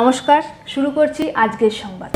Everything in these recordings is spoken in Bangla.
নমস্কার শুরু করছি আজকের সংবাদ।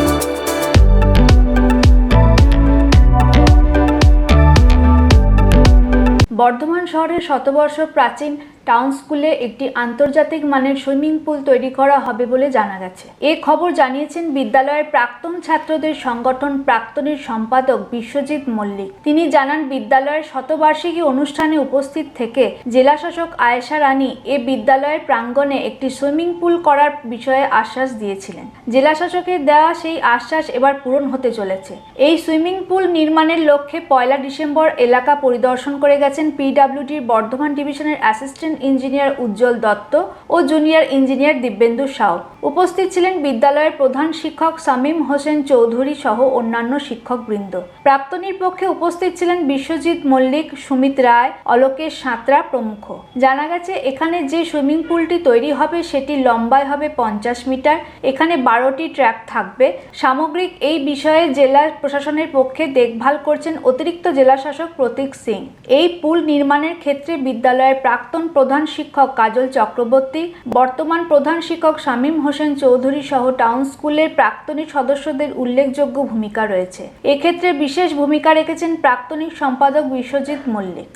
বর্ধমান শহরের শতবর্ষ প্রাচীন টাউন স্কুলে একটি আন্তর্জাতিক মানের সুইমিং পুল তৈরি করা হবে বলে জানা গেছে। এ খবর জানিয়েছেন বিদ্যালয়ের প্রাক্তন ছাত্রদের সংগঠন প্রাক্তনীর সম্পাদক বিশ্বজিৎ মল্লিক। তিনি জানান, বিদ্যালয়ের শতবার্ষিকী অনুষ্ঠানে উপস্থিত থেকে জেলাশাসক আয়েশা রানী এ বিদ্যালয়ের প্রাঙ্গণে একটি সুইমিং পুল করার বিষয়ে আশ্বাস দিয়েছিলেন। জেলাশাসকের দেওয়া সেই আশ্বাস এবার পূরণ হতে চলেছে। এই সুইমিং পুল নির্মাণের লক্ষ্যে পয়লা ডিসেম্বর এলাকা পরিদর্শন করে গেছেন পিডব্লিউডির বর্ধমান ডিভিশনের অ্যাসিস্ট্যান্ট ইঞ্জিনিয়ার উজ্জ্বল দত্ত ও জুনিয়র ইঞ্জিনিয়ার দিব্যেন্দু সাউ। উপস্থিত ছিলেন বিদ্যালয়ের প্রধান শিক্ষক সামিম হোসেন চৌধুরী সহ অন্যান্য শিক্ষকবৃন্দ। প্রাক্তনীর পক্ষে উপস্থিত ছিলেন বিশ্বজিৎ মল্লিক, সুমিত রায়, অলোকেশ সাঁতরা প্রমুখ। জানা গেছে, এখানে যে সুইমিং পুলটি তৈরি হবে সেটি লম্বায় হবে পঞ্চাশ মিটার, এখানে বারোটি ট্র্যাক থাকবে। সামগ্রিক এই বিষয়ে জেলা প্রশাসনের পক্ষে দেখভাল করছেন অতিরিক্ত জেলাশাসক প্রতীক সিং। এই পুল নির্মাণের ক্ষেত্রে বিদ্যালয়ের প্রাক্তন প্রধান শিক্ষক কাজল চক্রবর্তী, বর্তমান প্রধান শিক্ষক শামীম হোসেন চৌধুরী সহ টাউন স্কুলের প্রাক্তনিক সদস্যদের উল্লেখযোগ্য ভূমিকা রয়েছে। এক্ষেত্রে বিশেষ ভূমিকা রেখেছেন প্রাক্তনিক সম্পাদক বিশ্বজিৎ মল্লিক।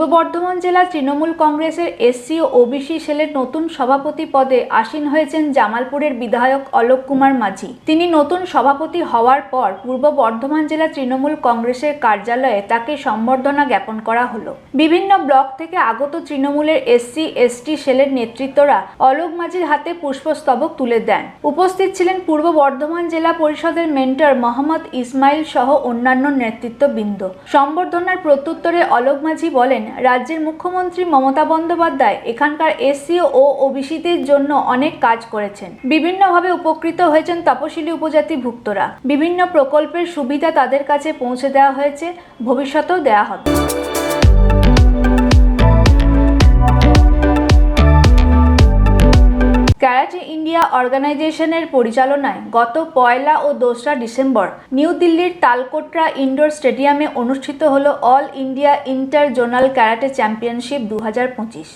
পূর্ব বর্ধমান জেলা তৃণমূল কংগ্রেসের এসসি ও ওবিসি সেলের নতুন সভাপতি পদে আসীন হয়েছেন জামালপুরের বিধায়ক অলোক কুমার মাঝি। তিনি নতুন সভাপতি হওয়ার পর পূর্ব বর্ধমান জেলা তৃণমূল কংগ্রেসের কার্যালয়ে তাকে সম্বর্ধনা জ্ঞাপন করা হলো। বিভিন্ন ব্লক থেকে আগত তৃণমূলের এসসি, এসটি সেলের নেতৃত্বরা অলোক মাঝির হাতে পুষ্পস্তবক তুলে দেন। উপস্থিত ছিলেন পূর্ব বর্ধমান জেলা পরিষদের মেন্টর মোহাম্মদ ইসমাইল সহ অন্যান্য নেতৃত্ববৃন্দ। সম্বর্ধনার প্রত্যুত্তরে অলোক মাঝি বলেন রাজ্যের মুখ্যমন্ত্রী মমতা বন্দ্যোপাধ্যায় এখানকার এসসি ও ওবিসিদের জন্য অনেক কাজ করেছেন। বিভিন্নভাবে উপকৃত হয়েছেন তপশিলি উপজাতি ভুক্তরা। বিভিন্ন প্রকল্পের সুবিধা তাদের কাছে পৌঁছে দেওয়া হয়েছে। ভবিষ্যতেও দেওয়া হবে। ইন্ডিয়া অর্গানাইজেশনের পরিচালনায় গত পয়লা ও দোসরা ডিসেম্বর নিউ দিল্লির তালকোটরা ইনডোর স্টেডিয়ামে অনুষ্ঠিত হল all India inter zonal karate championship দু হাজার পঁচিশ।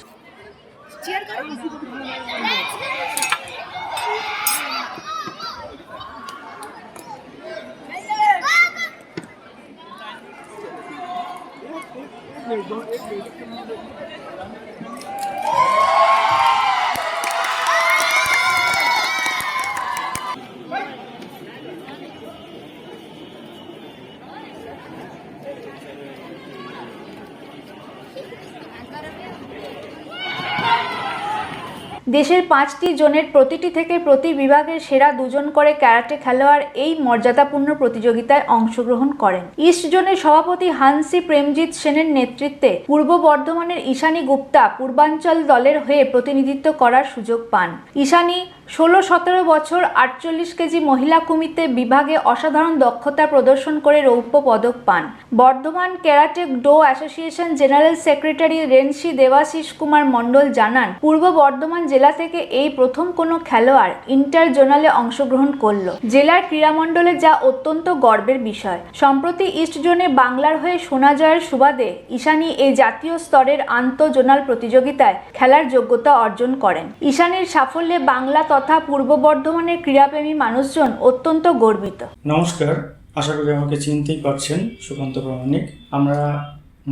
দেশের পাঁচটি জোনের প্রতিটি থেকে প্রতি বিভাগের সেরা দুজন করে ক্যারাটে খেলোয়াড় এই মর্যাদাপূর্ণ প্রতিযোগিতায় অংশগ্রহণ করেন। ইস্ট জোনের সভাপতি হানসি প্রেমজিৎ সেনের নেতৃত্বে পূর্ব বর্ধমানের ঈশানী গুপ্তা পূর্বাঞ্চল দলের হয়ে প্রতিনিধিত্ব করার সুযোগ পান। ঈশানী ষোলো সতেরো বছর আটচল্লিশ কেজি মহিলা কুমিতে বিভাগে অসাধারণ দক্ষতা প্রদর্শন করে রৌপ্য পদক পান। Bardhaman karate do association general secretary renshi Debashis Kumar Mondal জানান, পূর্ব বর্ধমান জেলা থেকে এই প্রথম কোনো খেলোয়াড় ইন্টার জোনালে অংশগ্রহণ করল। জেলার ক্রীড়ামণ্ডলে যা অত্যন্ত গর্বের বিষয়। সম্প্রতি ইস্ট জোনে বাংলার হয়ে সোনা জয়ের সুবাদে ঈশানী এই জাতীয় স্তরের আন্তঃজোনাল প্রতিযোগিতায় খেলার যোগ্যতা অর্জন করেন। ঈশানীর সাফল্যে বাংলা তথা পূর্ব বর্ধমানের ক্রীড়াপ্রেমী মানুষজন অত্যন্ত গর্বিত। নমস্কার, আশা করি আমাকে চিনতেই পারছেন সুকান্ত প্রামাণিক। আমরা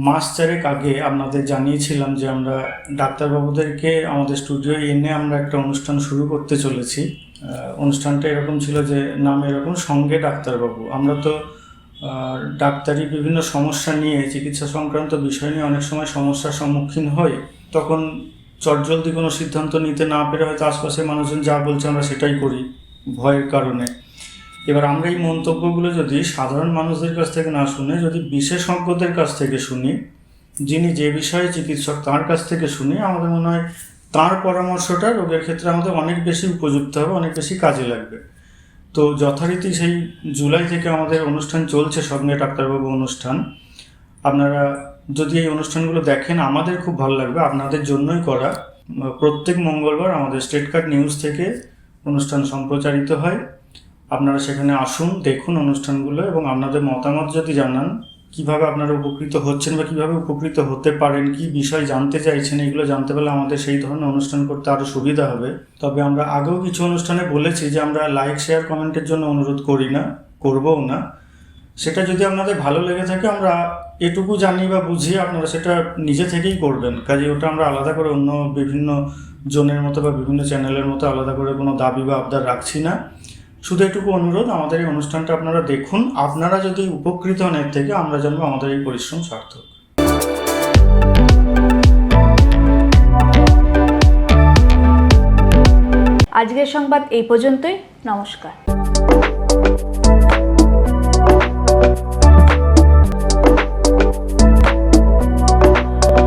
মাস চারেক আগে আপনাদের জানিয়েছিলাম যে আমরা ডাক্তারবাবুদেরকে আমাদের স্টুডিও এনে আমরা একটা অনুষ্ঠান শুরু করতে চলেছি। অনুষ্ঠানটা এরকম ছিল যে নাম এরকম, সঙ্গে ডাক্তারবাবু। আমরা তো ডাক্তারি বিভিন্ন সমস্যা নিয়ে, চিকিৎসা সংক্রান্ত বিষয় নিয়ে অনেক সময় সমস্যার সম্মুখীন হই। তখন চটজলদি কোনো সিদ্ধান্ত নিতে না পেরে হয়তো আশপাশের মানুষজন যা বলছে আমরা সেটাই করি ভয়ের কারণে। এবার আমরা এই মন্তব্যগুলো যদি সাধারণ মানুষদের কাছ থেকে না শুনে, যদি বিশেষজ্ঞদের কাছ থেকে শুনি, যিনি যে বিষয়ে চিকিৎসক তার কাছ থেকে শুনি, আমাদের মনে হয় তার পরামর্শটা রোগের ক্ষেত্রে আমাদের অনেক বেশি উপযুক্ত হবে, অনেক বেশি কাজে লাগবে। তো যথারীতি সেই জুলাই থেকে আমাদের অনুষ্ঠান চলছে সঙ্গে ডাক্তারবাবু অনুষ্ঠান। আপনারা যদি এই অনুষ্ঠানগুলো দেখেন, আমাদের খুব ভালো লাগবে। আপনাদের জন্যই করা। প্রত্যেক মঙ্গলবার আমাদের স্টেট কার্ড নিউজ থেকে অনুষ্ঠান সম্প্রচারিত হয়। আপনারা সেখানে আসুন, দেখুন অনুষ্ঠানগুলো এবং আপনাদের মতামত যদি জানান, কীভাবে আপনারা উপকৃত হচ্ছেন বা কীভাবে উপকৃত হতে পারেন, কি বিষয় জানতে চাইছেন, এগুলো জানতে পারলে আমাদের সেই ধরনের অনুষ্ঠান করতে আরও সুবিধা হবে। তবে আমরা আগেও কিছু অনুষ্ঠানে বলেছি যে আমরা লাইক, শেয়ার, কমেন্টের জন্য অনুরোধ করি না, করবও না। সেটা যদি আপনাদের ভালো লেগে থাকে, আমরা এটুকু জানি বা বুঝি আপনারা সেটা নিজে থেকেই করবেন। কাজে ওটা আমরা আলাদা করে অন্য বিভিন্ন জনের মতো বা বিভিন্ন চ্যানেলের মতো আলাদা করে কোনো দাবি বা আবদার রাখছি না। শুধু এটুকু অনুরোধ, আমাদের এই অনুষ্ঠানটা আপনারা দেখুন। আপনারা যদি উপকৃত হন এর থেকে, আমরা জানব আমাদের এই পরিশ্রম সার্থক। আজকের সংবাদ এই পর্যন্তই। নমস্কার।